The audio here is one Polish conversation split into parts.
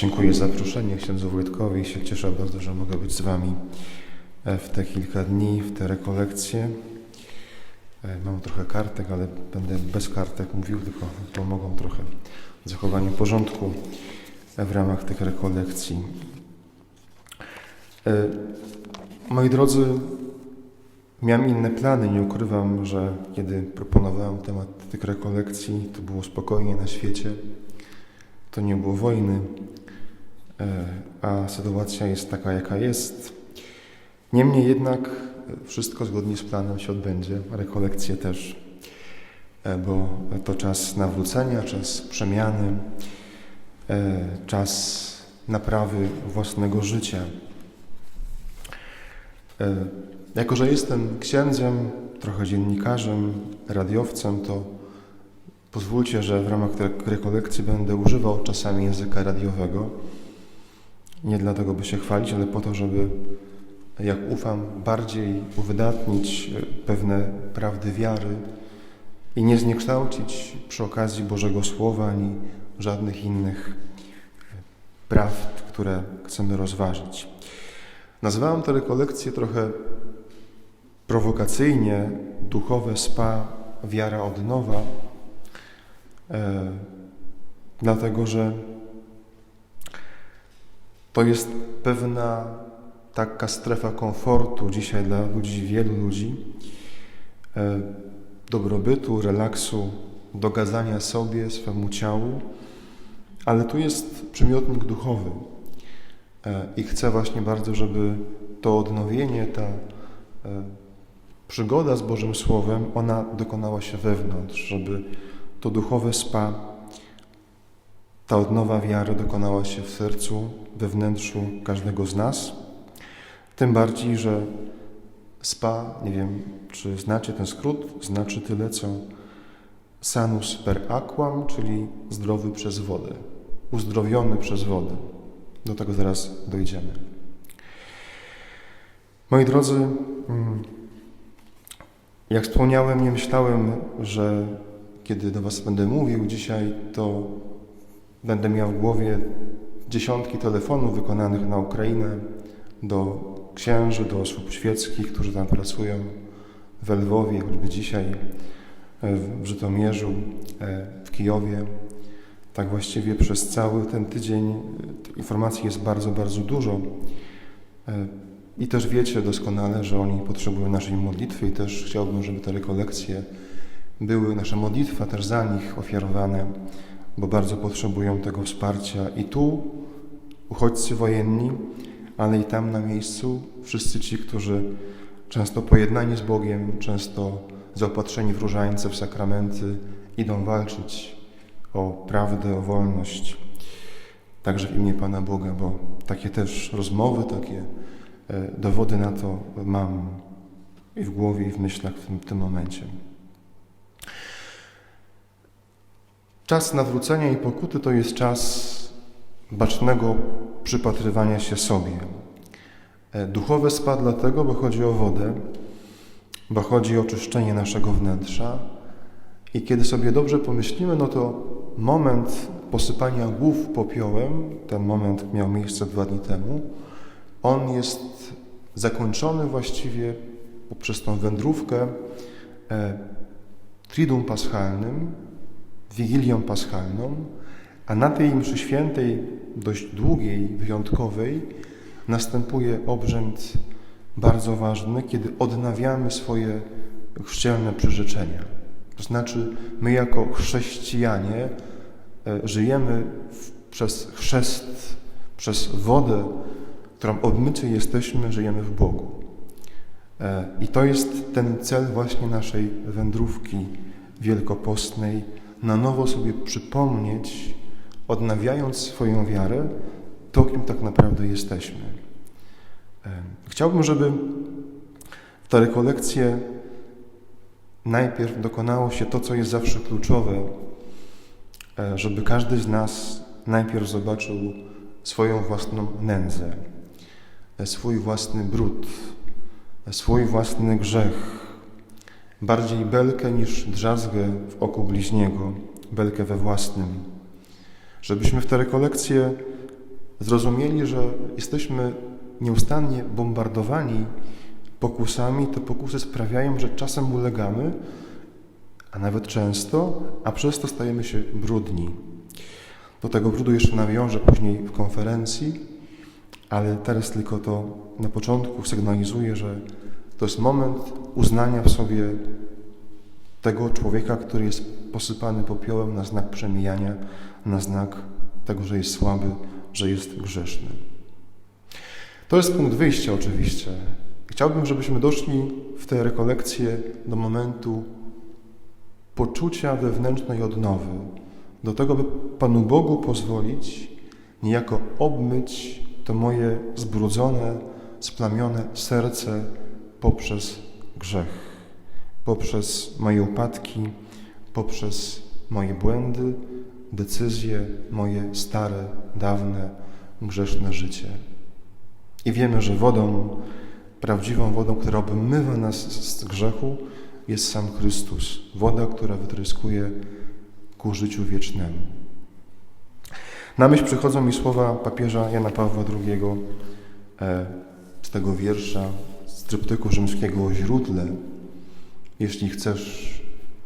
Dziękuję za zaproszenie księdzu Wojtkowi się cieszę bardzo, że mogę być z Wami e, w te kilka dni, w te rekolekcje. E, Mam trochę kartek, ale będę bez kartek mówił, tylko pomogą trochę w zachowaniu porządku e, w ramach tych rekolekcji. Moi drodzy, miałem inne plany. Nie ukrywam, że kiedy proponowałem temat tych rekolekcji, to było spokojnie na świecie. To nie było wojny, a sytuacja jest taka, jaka jest. Niemniej jednak e, wszystko zgodnie z planem się odbędzie, rekolekcje też, e, bo to czas nawrócenia, czas przemiany, e, czas naprawy własnego życia. E, Jako, że jestem księdzem, trochę dziennikarzem, radiowcem, to pozwólcie, że w ramach tej rekolekcji będę używał czasami języka radiowego. Nie dlatego, by się chwalić, ale po to, żeby, jak ufam, bardziej uwydatnić e, pewne prawdy wiary i nie zniekształcić przy okazji Bożego Słowa ani żadnych innych e, prawd, które chcemy rozważyć. Nazwałem tę rekolekcję trochę prowokacyjnie duchowe spa, wiara od nowa, e, dlatego że to jest pewna taka strefa komfortu dzisiaj dla ludzi, wielu ludzi, e, dobrobytu, relaksu, dogadzania sobie, swemu ciału, ale tu jest przymiotnik duchowy. E, i chcę właśnie bardzo, żeby to odnowienie, ta e, przygoda z Bożym Słowem, ona dokonała się wewnątrz, żeby to duchowe spa, ta odnowa wiary dokonała się w sercu, we wnętrzu każdego z nas. Tym bardziej, że spa, nie wiem, czy znacie ten skrót, znaczy tyle, co sanus per aquam, czyli zdrowy przez wodę, uzdrowiony przez wodę. Do tego zaraz dojdziemy. Moi drodzy, mm, jak wspomniałem, nie myślałem, że kiedy do Was będę mówił dzisiaj, to będę miał w głowie dziesiątki telefonów wykonanych na Ukrainę do księży, do osób świeckich, którzy tam pracują w Lwowie, choćby dzisiaj e, w Żytomierzu, e, w Kijowie. Tak właściwie przez cały ten tydzień e, informacji jest bardzo, bardzo dużo. I też wiecie doskonale, że oni potrzebują naszej modlitwy i też chciałbym, żeby te rekolekcje były, nasza modlitwa też za nich ofiarowane, bo bardzo potrzebują tego wsparcia. I tu uchodźcy wojenni, ale i tam na miejscu wszyscy ci, którzy często pojednani z Bogiem, często zaopatrzeni w różańce, w sakramenty, idą walczyć o prawdę, o wolność, także w imię Pana Boga, bo takie też rozmowy, takie e, dowody na to mam i w głowie, i w myślach w tym, tym momencie. Czas nawrócenia i pokuty to jest czas bacznego przypatrywania się sobie. E, Duchowe spa dlatego, bo chodzi o wodę, bo chodzi o oczyszczenie naszego wnętrza. I kiedy sobie dobrze pomyślimy, no to moment posypania głów popiołem, ten moment miał miejsce dwa dni temu, on jest zakończony właściwie poprzez tą wędrówkę e, Paschalnym, Wigilią Paschalną, a na tej mszy świętej, dość długiej, wyjątkowej, następuje obrzęd bardzo ważny, kiedy odnawiamy swoje chrzcielne przyrzeczenia. To znaczy, my jako chrześcijanie e, żyjemy w, przez chrzest, przez wodę, którą obmyci jesteśmy, żyjemy w Bogu. E, I to jest ten cel właśnie naszej wędrówki wielkopostnej, na nowo sobie przypomnieć, odnawiając swoją wiarę, to, kim tak naprawdę jesteśmy. E, Chciałbym, żeby w te najpierw dokonało się to, co jest zawsze kluczowe, e, żeby każdy z nas najpierw zobaczył swoją własną nędzę, e, swój własny brud, swój własny grzech, bardziej belkę niż drzazgę w oku bliźniego, belkę we własnym. Żebyśmy w te rekolekcje zrozumieli, że jesteśmy nieustannie bombardowani pokusami, te pokusy sprawiają, że czasem ulegamy, a nawet często, a przez to stajemy się brudni. Do tego brudu jeszcze nawiążę później w konferencji, ale teraz tylko to na początku sygnalizuję, że to jest moment uznania w sobie tego człowieka, który jest posypany popiołem na znak przemijania, na znak tego, że jest słaby, że jest grzeszny. To jest punkt wyjścia oczywiście. Chciałbym, żebyśmy doszli w tę rekolekcję do momentu poczucia wewnętrznej odnowy, do tego, by Panu Bogu pozwolić niejako obmyć to moje zbrudzone, splamione serce poprzez grzech, poprzez moje upadki, poprzez moje błędy, decyzje, moje stare, dawne, grzeszne życie. I wiemy, że wodą, prawdziwą wodą, która obmywa nas z grzechu, jest sam Chrystus. Woda, która wytryskuje ku życiu wiecznemu. Na myśl przychodzą mi słowa papieża Jana Pawła II e, z tego wiersza tryptyku rzymskiego o źródle. Jeśli chcesz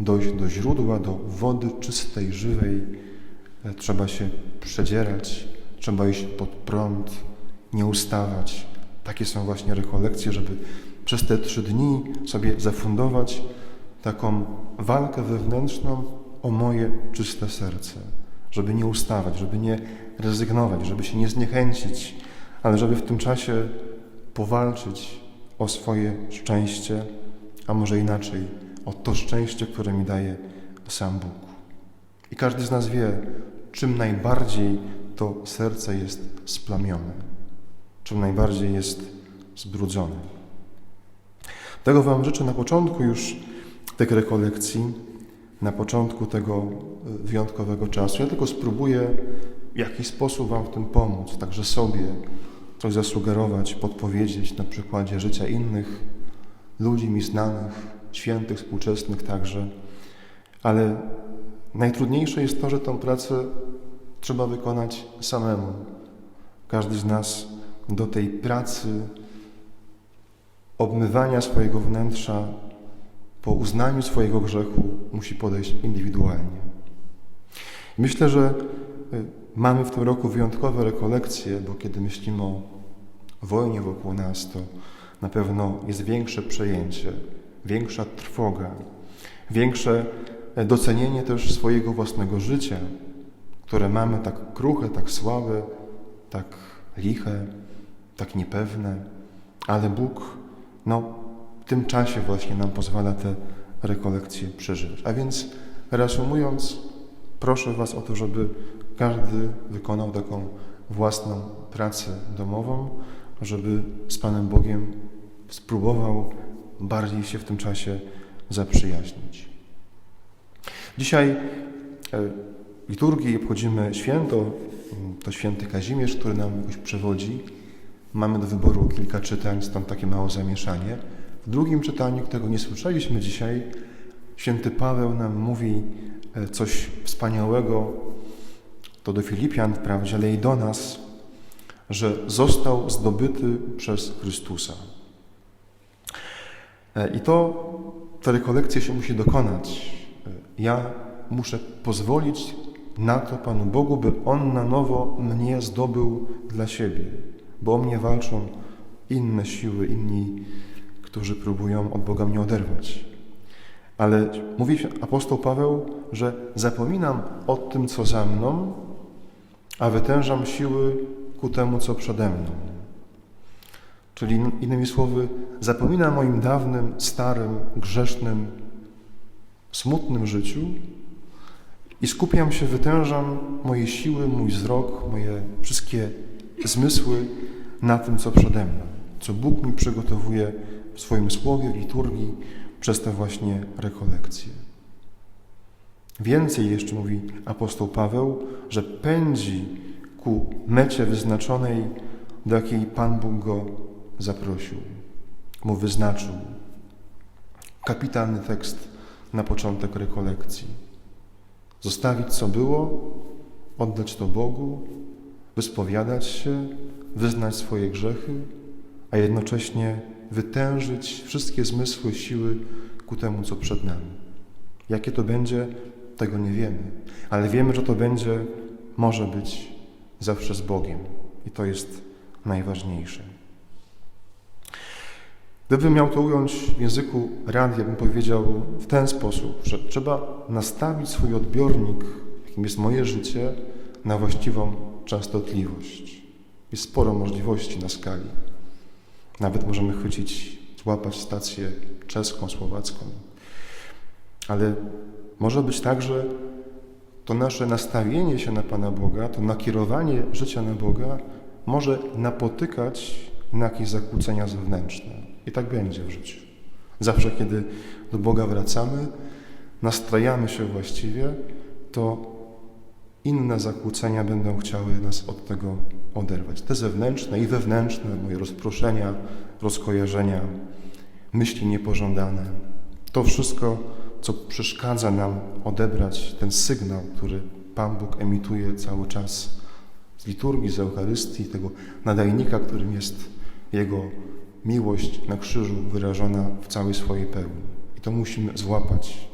dojść do źródła, do wody czystej, żywej, e, trzeba się przedzierać, trzeba iść pod prąd, nie ustawać. Takie są właśnie rekolekcje, żeby przez te trzy dni sobie zafundować taką walkę wewnętrzną o moje czyste serce, żeby nie ustawać, żeby nie rezygnować, żeby się nie zniechęcić, ale żeby w tym czasie powalczyć o swoje szczęście, a może inaczej, o to szczęście, które mi daje sam Bóg. I każdy z nas wie, czym najbardziej to serce jest splamione, czym najbardziej jest zbrudzone. Tego Wam życzę na początku już tych rekolekcji, na początku tego e, wyjątkowego czasu. Ja tylko spróbuję w jakiś sposób Wam w tym pomóc, także sobie coś zasugerować, podpowiedzieć na przykładzie życia innych ludzi mi znanych, świętych, współczesnych także. Ale najtrudniejsze jest to, że tę pracę trzeba wykonać samemu. Każdy z nas do tej pracy obmywania swojego wnętrza po uznaniu swojego grzechu musi podejść indywidualnie. Myślę, że mamy w tym roku wyjątkowe rekolekcje, bo kiedy myślimy o wojnie wokół nas, to na pewno jest większe przejęcie, większa trwoga, większe e, docenienie też swojego własnego życia, które mamy tak kruche, tak słabe, tak liche, tak niepewne, ale Bóg no, w tym czasie właśnie nam pozwala te rekolekcje przeżywać. A więc reasumując, proszę Was o to, żeby każdy wykonał taką własną pracę domową, żeby z Panem Bogiem spróbował bardziej się w tym czasie zaprzyjaźnić. Dzisiaj e, liturgii obchodzimy święto, to święty Kazimierz, który nam jakoś przewodzi. Mamy do wyboru kilka czytań, stąd takie małe zamieszanie. W drugim czytaniu, którego nie słyszeliśmy dzisiaj, święty Paweł nam mówi e, coś wspaniałego, to do Filipian wprawdzie, ale i do nas, że został zdobyty przez Chrystusa. E, I to, ta rekolekcja się musi dokonać. E, ja muszę pozwolić na to Panu Bogu, by On na nowo mnie zdobył dla siebie, bo o mnie walczą inne siły, inni, którzy próbują od Boga mnie oderwać. Ale mówi apostoł Paweł, że zapominam o tym, co za mną, a wytężam siły ku temu, co przede mną. Czyli innymi słowy, zapominam o moim dawnym, starym, grzesznym, smutnym życiu i skupiam się, wytężam moje siły, mój wzrok, moje wszystkie zmysły na tym, co przede mną, co Bóg mi przygotowuje w swoim słowie, w liturgii, przez te właśnie rekolekcje. Więcej jeszcze mówi apostoł Paweł, że pędzi ku mecie wyznaczonej, do jakiej Pan Bóg go zaprosił, mu wyznaczył. Kapitalny tekst na początek rekolekcji. Zostawić co było, oddać to Bogu, wyspowiadać się, wyznać swoje grzechy, a jednocześnie wytężyć wszystkie zmysły, siły ku temu, co przed nami. Jakie to będzie, tego nie wiemy, ale wiemy, że to będzie, może być zawsze z Bogiem i to jest najważniejsze. Gdybym miał to ująć w języku radia, bym powiedział w ten sposób, że trzeba nastawić swój odbiornik, jakim jest moje życie, na właściwą częstotliwość. Jest sporo możliwości na skali. Nawet możemy chwycić, złapać stację czeską, słowacką. Ale może być tak, że to nasze nastawienie się na Pana Boga, to nakierowanie życia na Boga może napotykać na jakieś zakłócenia zewnętrzne. I tak będzie w życiu. Zawsze, kiedy do Boga wracamy, nastrajamy się właściwie, to inne zakłócenia będą chciały nas od tego oderwać. Te zewnętrzne i wewnętrzne, moje rozproszenia, rozkojarzenia, myśli niepożądane. To wszystko, co przeszkadza nam odebrać ten sygnał, który Pan Bóg emituje cały czas z liturgii, z Eucharystii, tego nadajnika, którym jest Jego miłość na krzyżu wyrażona w całej swojej pełni. I to musimy złapać,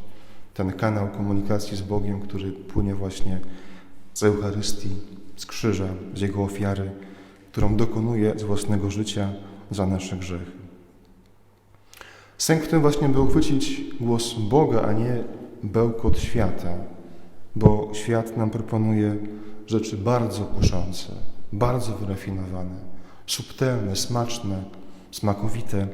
ten kanał komunikacji z Bogiem, który płynie właśnie z Eucharystii, z krzyża, z Jego ofiary, którą dokonuje z własnego życia za nasze grzechy. Sęk w tym właśnie był chwycić głos Boga, a nie bełkot świata, bo świat nam proponuje rzeczy bardzo kuszące, bardzo wyrafinowane, subtelne, smaczne, smakowite,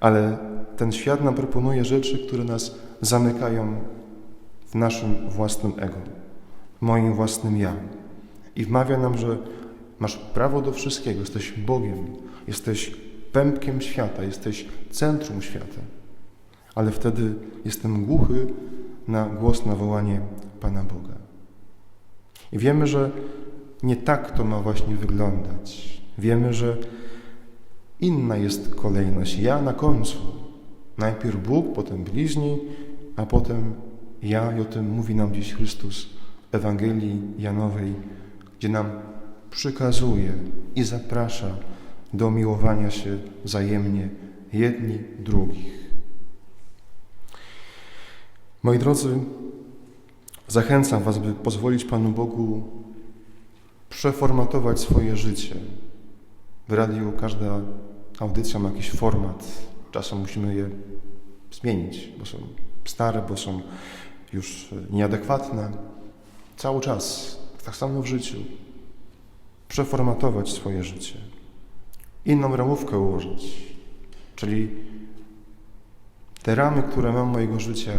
ale ten świat nam proponuje rzeczy, które nas zamykają w naszym własnym ego, w moim własnym ja. I wmawia nam, że masz prawo do wszystkiego, jesteś Bogiem, jesteś pępkiem świata, jesteś centrum świata. Ale wtedy jestem głuchy na głos, na wołanie Pana Boga. I wiemy, że nie tak to ma właśnie wyglądać. Wiemy, że inna jest kolejność. Ja na końcu. Najpierw Bóg, potem bliźni, a potem ja i o tym mówi nam dziś Chrystus w Ewangelii Janowej, gdzie nam przykazuje i zaprasza do miłowania się wzajemnie jedni drugich. Moi drodzy, zachęcam Was, by pozwolić Panu Bogu przeformatować swoje życie. W radiu każda audycja ma jakiś format. Czasem musimy je zmienić, bo są stare, bo są już nieadekwatne. Cały czas, tak samo w życiu, przeformatować swoje życie. Inną ramówkę ułożyć, czyli te ramy, które mam mojego życia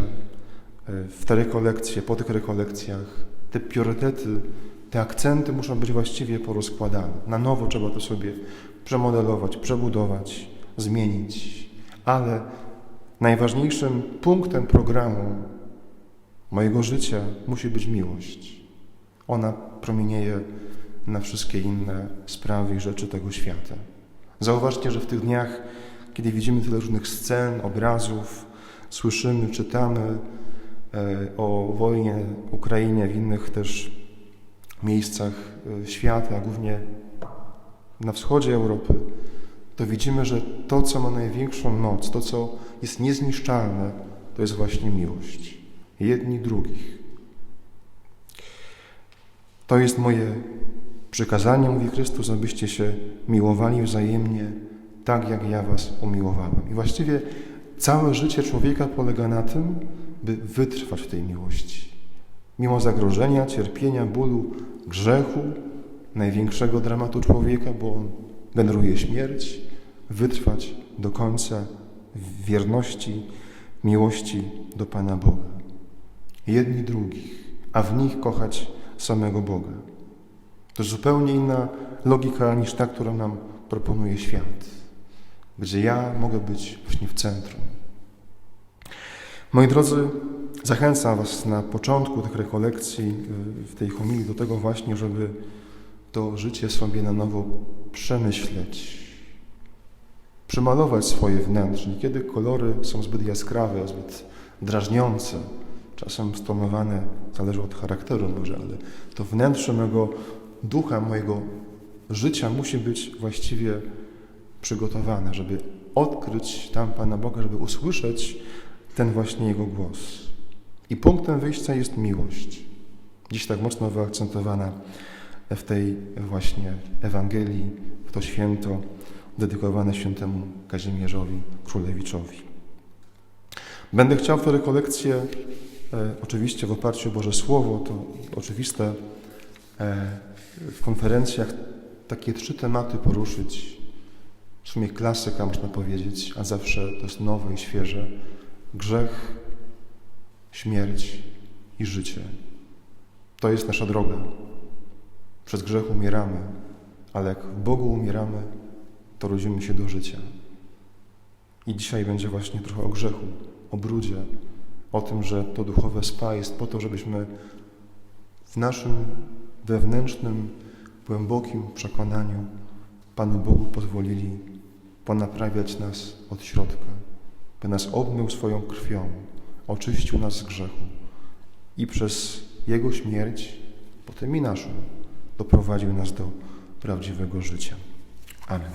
w te rekolekcje, po tych rekolekcjach, te priorytety, te akcenty muszą być właściwie porozkładane. Na nowo trzeba to sobie przemodelować, przebudować, zmienić. Ale najważniejszym punktem programu mojego życia musi być miłość. Ona promienieje na wszystkie inne sprawy i rzeczy tego świata. Zauważcie, że w tych dniach, kiedy widzimy tyle różnych scen, obrazów, słyszymy, czytamy e, o wojnie Ukrainie, w innych też miejscach e, świata, głównie na wschodzie Europy, to widzimy, że to, co ma największą moc, to, co jest niezniszczalne, to jest właśnie miłość. Jedni drugich. To jest moje przykazanie, mówi Chrystus, abyście się miłowali wzajemnie, tak jak ja was umiłowałem. I właściwie całe życie człowieka polega na tym, by wytrwać w tej miłości. Mimo zagrożenia, cierpienia, bólu, grzechu, największego dramatu człowieka, bo on generuje śmierć, wytrwać do końca w wierności, miłości do Pana Boga. Jedni drugich, a w nich kochać samego Boga. To zupełnie inna logika niż ta, którą nam proponuje świat, gdzie ja mogę być właśnie w centrum. Moi drodzy, zachęcam Was na początku tych rekolekcji, w tej homilii do tego właśnie, żeby to życie sobie na nowo przemyśleć, przemalować swoje wnętrze. Niekiedy kolory są zbyt jaskrawe, zbyt drażniące, czasem stonowane, zależy od charakteru może, ale to wnętrze mego ducha, mojego życia musi być właściwie przygotowane, żeby odkryć tam Pana Boga, żeby usłyszeć ten właśnie Jego głos. I punktem wyjścia jest miłość. Dziś tak mocno wyakcentowana w tej właśnie Ewangelii, w to święto dedykowane świętemu Kazimierzowi Królewiczowi. Będę chciał tę rekolekcję, e, oczywiście w oparciu o Boże Słowo, to oczywiste, w konferencjach takie trzy tematy poruszyć. W sumie klasyka, można powiedzieć, a zawsze to jest nowe i świeże. Grzech, śmierć i życie. To jest nasza droga. Przez grzech umieramy, ale jak w Bogu umieramy, to rodzimy się do życia. I dzisiaj będzie właśnie trochę o grzechu, o brudzie, o tym, że to duchowe spa jest po to, żebyśmy w naszym wewnętrznym, głębokim przekonaniu Panu Bogu pozwolili ponaprawiać nas od środka, by nas obmył swoją krwią, oczyścił nas z grzechu i przez Jego śmierć, potem i naszą, doprowadził nas do prawdziwego życia. Amen.